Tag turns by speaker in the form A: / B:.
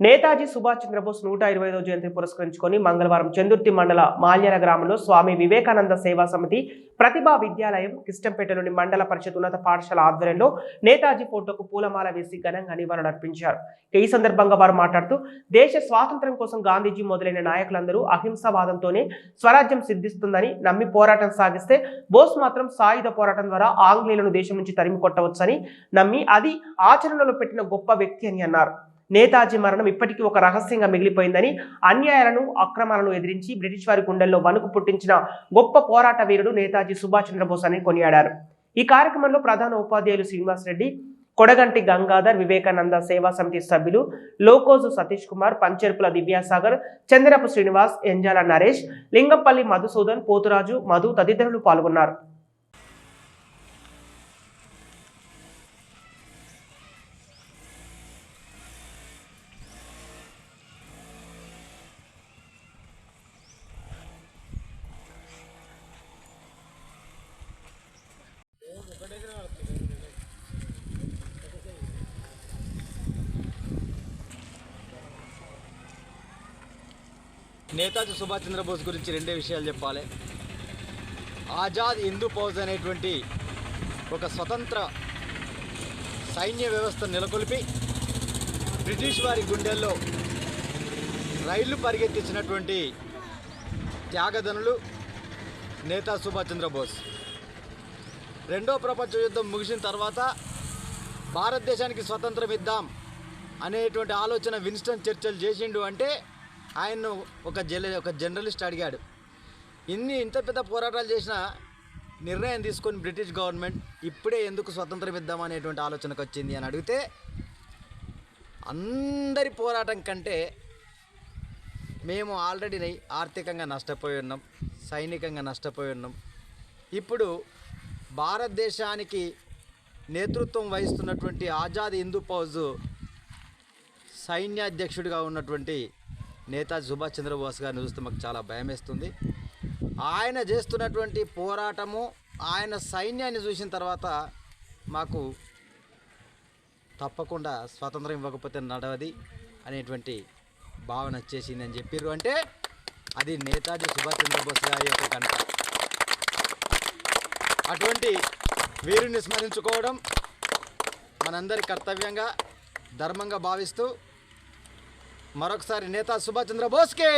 A: నేతాజీ సుభాష్ చంద్రబోస్ నూట ఇరవై ఐదో జయంతి పురస్కరించుకొని మంగళవారం చందుర్తి మండల మాల్యాల గ్రామంలో స్వామి వివేకానంద సేవా సమితి ప్రతిభా విద్యాలయం కిష్టంపేటలోని మండల పరిషత్ ఉన్నత పాఠశాల ఆధ్వర్యంలో నేతాజీ ఫోటోకు పూలమాల వేసి ఘనంగా నివాళులర్పించారు ఈ సందర్భంగా వారు మాట్లాడుతూ దేశ స్వాతంత్ర్యం కోసం గాంధీజీ మొదలైన నాయకులందరూ అహింసావాదంతోనే స్వరాజ్యం సిద్ధిస్తుందని నమ్మి పోరాటం సాగిస్తే బోస్ మాత్రం సాయుధ పోరాటం ద్వారా ఆంగ్లేయులను దేశం నుంచి తరిమి కొట్టవచ్చని నమ్మి అది ఆచరణలో పెట్టిన గొప్ప వ్యక్తి అని అన్నారు. నేతాజీ మరణం ఇప్పటికీ ఒక రహస్యంగా మిగిలిపోయిందని అన్యాయాలను అక్రమాలను ఎదిరించి బ్రిటిష్ వారి గుండెల్లో వణుకు పుట్టించిన గొప్ప పోరాట వీరుడు నేతాజీ సుభాష్ చంద్రబోస్ అని కొనియాడారు. ఈ కార్యక్రమంలో ప్రధాన ఉపాధ్యాయులు శ్రీనివాస్ రెడ్డి కొడగంటి గంగాధర్ వివేకానంద సేవా సమితి సభ్యులు లోకోజు సతీష్ కుమార్ పంచెర్పుల దివ్యాసాగర్ చంద్రపు శ్రీనివాస్ ఎంజాల నరేష్ లింగంపల్లి మధుసూదన్ పోతురాజు మధు తదితరులు పాల్గొన్నారు.
B: నేతాజీ సుభాష్ చంద్రబోస్ గురించి రెండే విషయాలు చెప్పాలి. ఆజాద్ హిందూ ఫౌజ్ అనేటువంటి ఒక స్వతంత్ర సైన్య వ్యవస్థ నెలకొల్పి బ్రిటిష్ వారి గుండెల్లో రైళ్ళు పరిగెత్తించినటువంటి త్యాగధనులు నేతా సుభాష్ చంద్రబోస్. రెండో ప్రపంచ యుద్ధం ముగిసిన తర్వాత భారతదేశానికి స్వతంత్రం ఇద్దాం అనేటువంటి ఆలోచన విన్స్టన్ చర్చలు చేసిండు అంటే ఆయన్ను ఒక జెల ఒక జర్నలిస్ట్ అడిగాడు. ఇన్ని ఇంత పెద్ద పోరాటాలు చేసిన నిర్ణయం తీసుకొని బ్రిటిష్ గవర్నమెంట్ ఇప్పుడే ఎందుకు స్వతంత్రం ఇద్దాం అనేటువంటి ఆలోచనకు వచ్చింది అని అడిగితే అందరి పోరాటం కంటే మేము ఆల్రెడీ ఆర్థికంగా నష్టపోయి ఉన్నాం సైనికంగా నష్టపోయి ఉన్నాం. ఇప్పుడు భారతదేశానికి నేతృత్వం వహిస్తున్నటువంటి ఆజాద్ హిందూ ఫౌజ్ సైన్యాధ్యక్షుడిగా ఉన్నటువంటి నేతాజీ సుభాష్ చంద్రబోస్ గారిని చూస్తే మాకు చాలా భయం వేస్తుంది ఆయన చేస్తున్నటువంటి పోరాటము ఆయన సైన్యాన్ని చూసిన తర్వాత మాకు తప్పకుండా స్వాతంత్రం ఇవ్వకపోతే నడవది అనేటువంటి భావన వచ్చేసిందని అని చెప్పారు అంటే అది నేతాజీ సుభాష్ చంద్రబోస్ గారి యొక్క కనుక అటువంటి వీరుని స్మరించుకోవడం మనందరి కర్తవ్యంగా ధర్మంగా భావిస్తూ మరొకసారి నేతా సుభాష్ చంద్రబోస్కి.